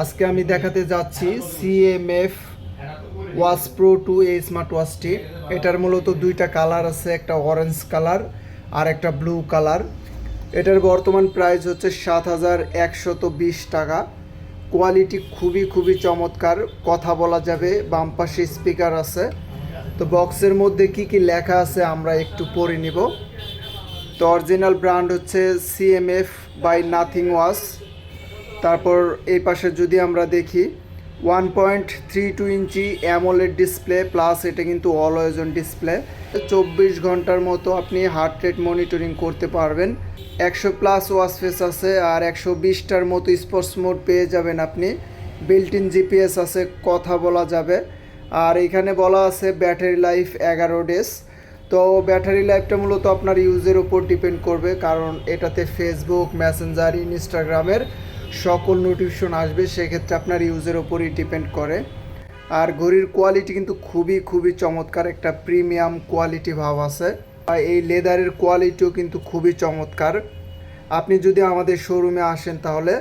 আজকে আমি দেখাতে যাচ্ছি সিএমএফ ওয়াশ প্রো টু এই স্মার্ট ওয়াচটি এটার মূলত দুইটা কালার আছে, একটা অরেঞ্জ কালার আর একটা ব্লু কালার। এটার বর্তমান প্রাইস হচ্ছে সাত হাজার একশত বিশ টাকা। কোয়ালিটি খুবই খুবই চমৎকার। কথা বলা যাবে, বাম পাশে স্পিকার আছে। তো বক্সের মধ্যে কি কি লেখা আছে আমরা একটু পড়ে নিব। তো অরিজিনাল ব্র্যান্ড হচ্ছে সিএমএফ বাই নাথিং ওয়াশ তারপর এই পাশে যদি আমরা দেখি one point three two inch AMOLED display plus এটা কিন্তু অল অলওয়েজন ডিসপ্লে চব্বিশ ঘণ্টার মতো আপনি হার্ট রেট মনিটরিং করতে পারবেন। একশো প্লাস ওয়াশ ফেস আছে আর একশো বিশটার মতো স্পোর্টস মোড পেয়ে যাবেন আপনি। বিল্ট ইন জিপিএস আছে, কথা বলা যাবে। আর এখানে বলা আছে ব্যাটারি লাইফ এগারো ডেজ তো ব্যাটারি লাইফটা মূলত আপনার ইউজের উপর ডিপেন্ড করবে, কারণ এটাতে ফেসবুক মেসেঞ্জার ইনস্টাগ্রামের সকল নোটিফিকেশন আসবে, সেক্ষেত্রে আপনার ইউজের ওপরই ডিপেন্ড করে। আর ঘড়ির কোয়ালিটি কিন্তু খুবই খুবই চমৎকার একটা প্রিমিয়াম কোয়ালিটি ভাব আছে। আর এই লেদারের কোয়ালিটিও কিন্তু খুবই চমৎকার। আপনি যদি আমাদের শোরুমে আসেন তাহলে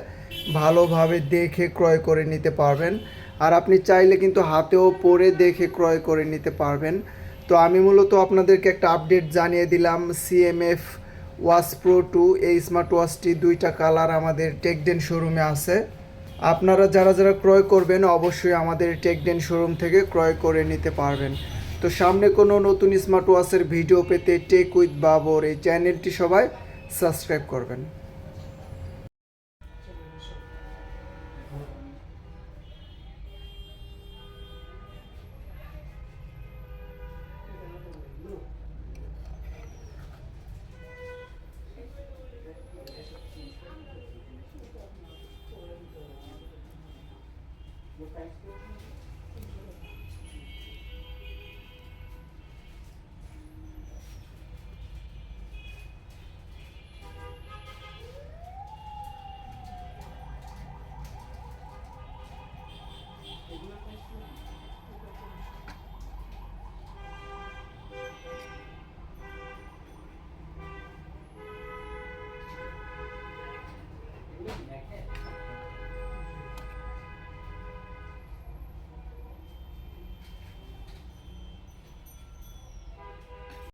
ভালোভাবে দেখে ক্রয় করে নিতে পারবেন। আর আপনি চাইলে কিন্তু হাতেও পরে দেখে ক্রয় করে নিতে পারবেন। তো আমি মূলত আপনাদেরকে একটা আপডেট জানিয়ে দিলাম সিএমএফ ওয়াচ প্রো টু, এই স্মার্ট ওয়াচটি দুইটা কালার আমাদের টেকডেন শোরুমে আছে। আপনারা যারা যারা ক্রয় করবেন, অবশ্যই আমাদের টেকডেন শোরুম থেকে ক্রয় করে নিতে পারবেন। তো সামনে কোনো নতুন স্মার্ট ওয়াচের ভিডিও পেতে টেক উইথ বাবর এই চ্যানেলটি সবাই সাবস্ক্রাইব করবেন।